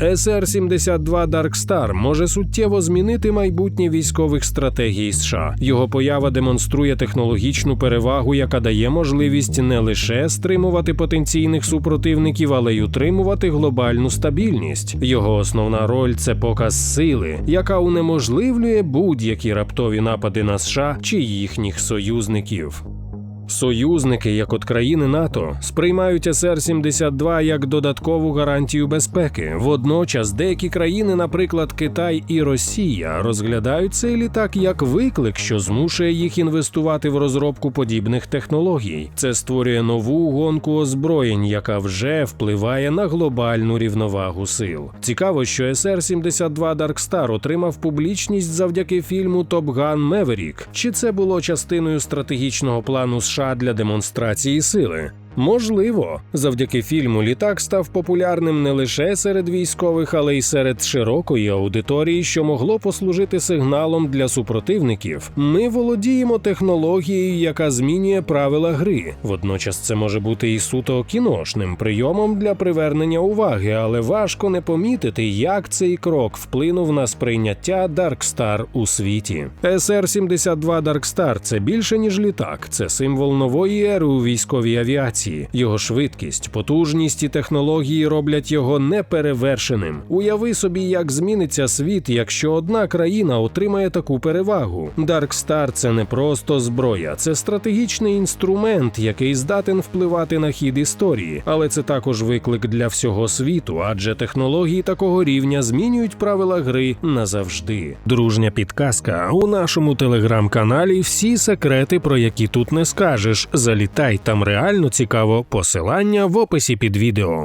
SR-72 Dark Star може суттєво змінити майбутнє військових стратегій США. Його поява демонструє технологічну перевагу, яка дає можливість не лише стримувати потенційних супротивників, але й утримувати глобальну стабільність. Його основна роль це показ сили, яка унеможливлює будь-які раптові напади на США чи їхніх союзників. Союзники, як от країни НАТО, сприймають СР-72 як додаткову гарантію безпеки. Водночас деякі країни, наприклад, Китай і Росія, розглядають цей літак як виклик, що змушує їх інвестувати в розробку подібних технологій. Це створює нову гонку озброєнь, яка вже впливає на глобальну рівновагу сил. Цікаво, що СР-72 Dark Star отримав публічність завдяки фільму Gun Maverick. Чи це було частиною стратегічного плану США для демонстрації сили? Можливо, завдяки фільму літак став популярним не лише серед військових, але й серед широкої аудиторії, що могло послужити сигналом для супротивників. Ми володіємо технологією, яка змінює правила гри. Водночас це може бути і суто кіношним прийомом для привернення уваги, але важко не помітити, як цей крок вплинув на сприйняття Dark Star у світі. SR-72 Dark Star – це більше ніж літак, це символ нової ери у військовій авіації. Його швидкість, потужність і технології роблять його неперевершеним. Уяви собі, як зміниться світ, якщо одна країна отримає таку перевагу. Star – це не просто зброя, це стратегічний інструмент, який здатен впливати на хід історії, але це також виклик для всього світу, адже технології такого рівня змінюють правила гри назавжди. Дружня підказка у нашому телеграм-каналі. Всі секрети, про які тут не скажеш. Залітай там реально цікаво. Посилання в описі під відео.